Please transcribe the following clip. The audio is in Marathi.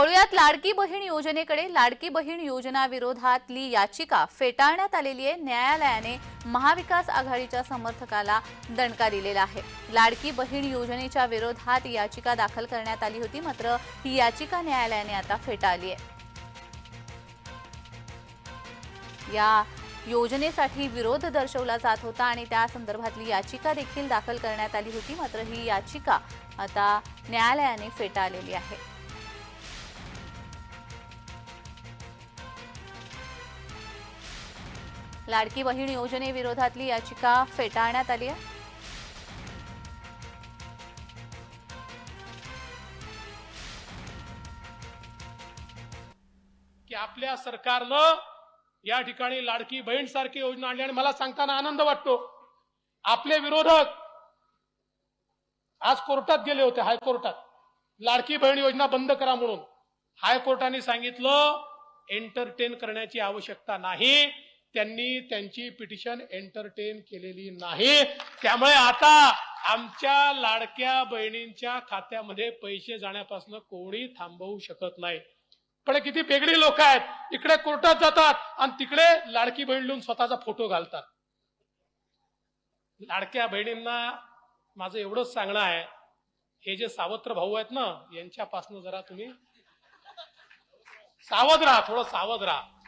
वळूयात लाडकी बहीण योजनेकडे लाडकी बहीण योजना विरोधातली याचिका फेटाळण्यात आलेली आहे. न्यायालयाने महाविकास आघाडीच्या समर्थकाला दणका दिलेला आहे. लाडकी बहीण योजनेच्या विरोधात याचिका दाखल करण्यात आली होती मात्र ही याचिका न्यायालयाने आता फेटाळली आहे. या योजनेसाठी विरोध दर्शवला जात होता आणि त्या संदर्भातली याचिका देखील दाखल करण्यात आली होती मात्र ही याचिका आता न्यायालयाने फेटाळलेली आहे. लाडकी बहीण योजनेविरोधातली याचिका फेटाळण्यात आली आहे. की आपल्या सरकारनं या ठिकाणी लाडकी बहीण सारखी योजना आणली आणि मला सांगताना आनंद वाटतो. आपले विरोधक आज कोर्टात गेले होते हायकोर्टात. लाडकी बहीण योजना बंद करा म्हणून. हायकोर्टाने सांगितलं एंटरटेन करण्याची आवश्यकता नाही. त्यांनी त्यांची पिटिशन एंटरटेन केलेली नाही. त्यामुळे आता आमच्या लाडक्या बहिणींच्या खात्यामध्ये पैसे जाण्यापासून कोणी थांबवू शकत नाही. पण किती वेगळी लोक आहेत. इकडे कोर्टात जातात आणि तिकडे लाडकी बहीण लिहून स्वतःचा फोटो घालतात. लाडक्या बहिणींना माझं एवढंच सांगणं आहे. हे जे सावत्र भाऊ आहेत ना यांच्यापासून जरा तुम्ही सावध राहा थोडं सावध राहा.